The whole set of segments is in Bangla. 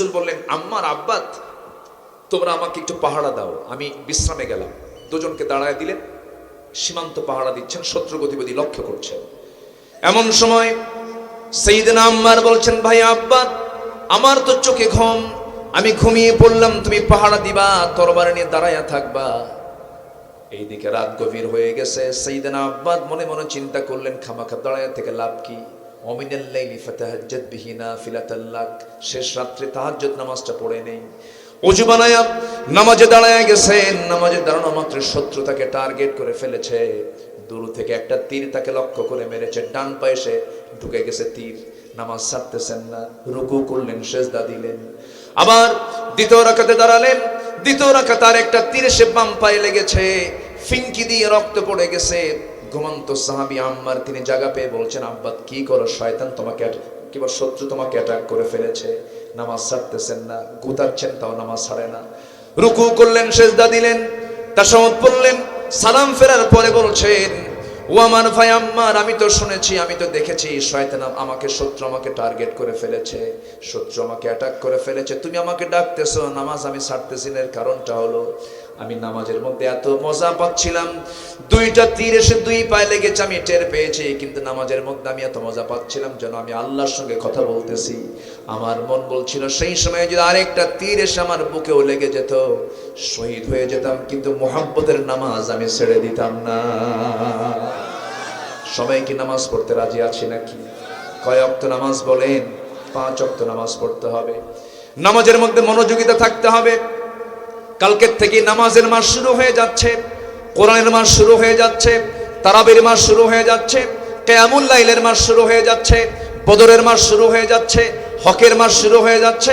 রসুল বললেন, আম্মার আব্বাত, তোমরা আমাকে একটু পাহারা দাও, আমি বিশ্রামে গেলাম। দুজনকে দাঁড়ায় দিলেন, সীমান্ত পাহারা দিচ্ছেন, শত্রু গতিবিধি লক্ষ্য করছেন। এমন সময় সেইদিনা আম্মার বলছেন, ভাই আব্বা আমার তো চোখে ঘুম, আমি ঘুমিয়ে পড়লাম, তুমি পাহারা দিবা, তরবার নিয়ে দাঁড়াইয়া থাকবা। এইদিকে রাত গভীর হয়ে গেছে সেইদিনা আব্বাদ মনে মনে চিন্তা করলেন, খামাখা দাঁড়াইয়া থেকে লাভ কি? অমিনাল লাইলি ফাতাহাজ্জাত বিহি নাফিলাতাল্লাক শেষ রাত্রে তাহাজ্জুদ নামাজটা পড়ে নেই। অজু বানায়া নামাজে দাঁড়ায় গেছেন নামাজে দাঁড়ানো মাত্র শত্রু তাকে টার্গেট করে ফেলেছে। দূর থেকে একটা তীর তাকে লক্ষ্য করে মেরেছে, ডান পায়ে সে ঢুকে গেছে তীর। নামাজ ছাড়তেছেন না, রুকু করলেন, সেজদা দিলেন। আবার দ্বিতীয় রাখাতে দাঁড়ালেন, দ্বিতীয় রাখা তার একটা তীর সে বাম পায়ে লেগেছে ফিঙ্কি দিয়ে রক্ত পড়ে গেছে। ঘুমন্ত সাহাবি আম্মার তিনি জায়গা পেয়ে বলছেন আব্বাদ কি করো? শয়তান তোমাকে কিংবা শত্রু তোমাকে অ্যাটাক করে ফেলেছে। নামাজ ছাড়তেছেন না, গুতাচ্ছেন, তাও নামাজ ছাড়ে না। রুকু করলেন, সেজদা দিলেন তাসামত পড়লেন, সালাম ফেরার পরে বলছেন ও আমার ভাই আম্মার, আমি তো শুনেছি, আমি তো দেখেছি, শয়তান আমাকে শত্রু আমাকে টার্গেট করে ফেলেছে, শত্রু আমাকে অ্যাটাক করে ফেলেছে। তুমি আমাকে ডাকতেছো, নামাজ আমি ছাড়তেছি এর কারণটা হলো আমি নামাজের মধ্যে এত মজা পাচ্ছিলাম। দুইটা তীর এসে দুই পায়ে লেগেছে, আমি টের পেয়েছি, কিন্তু নামাজের মধ্যে আমি এত মজা পাচ্ছিলাম যেন আমি আল্লাহর সঙ্গে কথা বলতেছি। আমার মন বলছিল, সেই সময় যদি আরেকটা তীর এসে আমার বুকেও লেগে যেত, শহীদ হয়ে যেতাম, কিন্তু মোহাব্বতের নামাজ আমি ছেড়ে দিতাম না। সবাই কি নামাজ পড়তে রাজি আছে নাকি? কয় অক্ত নামাজ বলেন? পাঁচ অক্ত নামাজ পড়তে হবে। নামাজের মধ্যে মনোযোগিতা থাকতে হবে। কালকের থেকে নামাজের মাস শুরু হয়ে যাচ্ছে, কোরআনের মাস শুরু হয়ে যাচ্ছে, তারাবির মাস শুরু হয়ে যাচ্ছে, কেয়ামুল লাইলের মাস শুরু হয়ে যাচ্ছে, বদরের মাস শুরু হয়ে যাচ্ছে, হকের মাস শুরু হয়ে যাচ্ছে,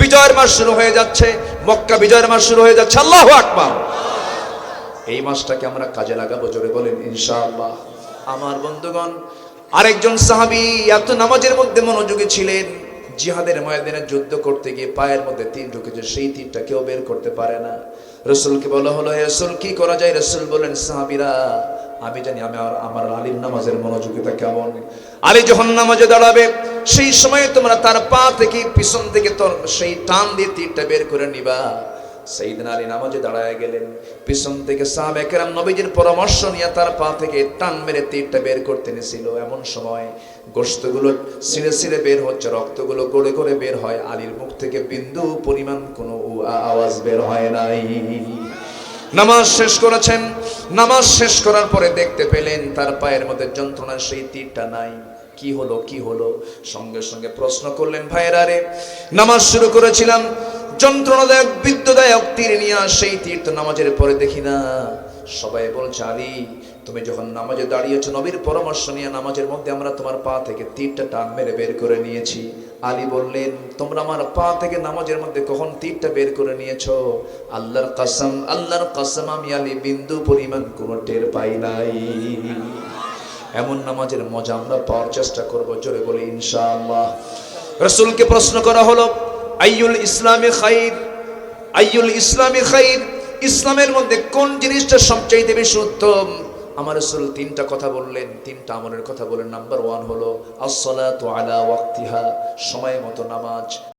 বিজয়ের মাস শুরু হয়ে যাচ্ছে, মক্কা বিজয়ের মাস শুরু হয়ে যাচ্ছে। আল্লাহ আকবার। এই মাসটাকে আমরা কাজে লাগাবো জোরে বলেন, ইনশাআল্লাহ। আমার বন্ধুগণ, আরেকজন সাহাবী এত নামাজের মধ্যে মনোযোগী ছিলেন জিহাদের ময়দানে যুদ্ধ করতে গিয়ে পায়ের মধ্যে তীর ঢুকেছে, সেই তীরটা কেউ বের করতে পারে না। রসুলকে বলা হলো রসুল, কি করা যায়? রসুল বলেন সাহাবিরা, আমি জানি আমি আমার আলীর নামাজের মনোযোগিতা কেমন। আলী যখন নামাজে দাঁড়াবে, সেই সময় তোমরা তার পা থেকে পিছন থেকে তোর সেই টান দিয়ে তীরটা বের করে নিবা। সেইদিন আলী নামাজে দাঁড়ায় গেলেন। পিছন থেকে সাহাবেকেরাম নবীজির পরামর্শ নিয়ে তার পা থেকে টান মেরে তীরটা বের করতে নিছিল। এমন সময় গোস্তগুলো ছিঁড়ে ছিঁড়ে বের হচ্ছে, রক্তগুলো গড়ে গড়ে বের হয়। আলীর মুখ থেকে বিন্দু পরিমাণ কোনো আওয়াজ বের হয় নাই। নামাজ শেষ করেছেন। নামাজ শেষ করার পরে দেখতে পেলেন তার পায়ের মধ্যে যন্ত্রণার সেই তীরটা নাই। কি হলো কি হলো? সঙ্গে সঙ্গে প্রশ্ন করলেন, ভাইয়েরা রে, নামাজ শুরু করেছিলাম। যন্ত্রণাদায়ক, বিদ্যুদায়ক তীর নিয়ে সেই তীর তো নামাজের পরে দেখি না। সবাই বলছে আলী তুমি যখন নামাজে দাঁড়িয়েছো, নবীর পরামর্শ নিয়ে নামাজের মধ্যে আমরা তোমার পা থেকে তীরটা টান মেরে বের করে নিয়েছি। আলী বললেন, তোমরা আমার পা থেকে নামাজের মধ্যে কখন তীরটা বের করে নিয়েছো? আল্লাহর কসম আল্লাহর কসম, আমি আলী বিন্দু পরিমাণ কোনো টের পাই নাই। এমন নামাজের মজা আমরা পাওয়ার চেষ্টা করব, জোরে বলে, ইনশাআল্লাহ। রসুলকে প্রশ্ন করা হলো, আইয়ুল ইসলামী খাইর? আইয়ুল ইসলামী খাইর, ইসলামের মধ্যে কোন জিনিসটা সবচাইতে বেশি উত্তম? আমার রসুল তিনটা কথা বললেন, তিনটা আমলের কথা বললেন নাম্বার ওয়ান হলো আসলা তো আলা ওয়াক্তিহা, সময় মতো নামাজ।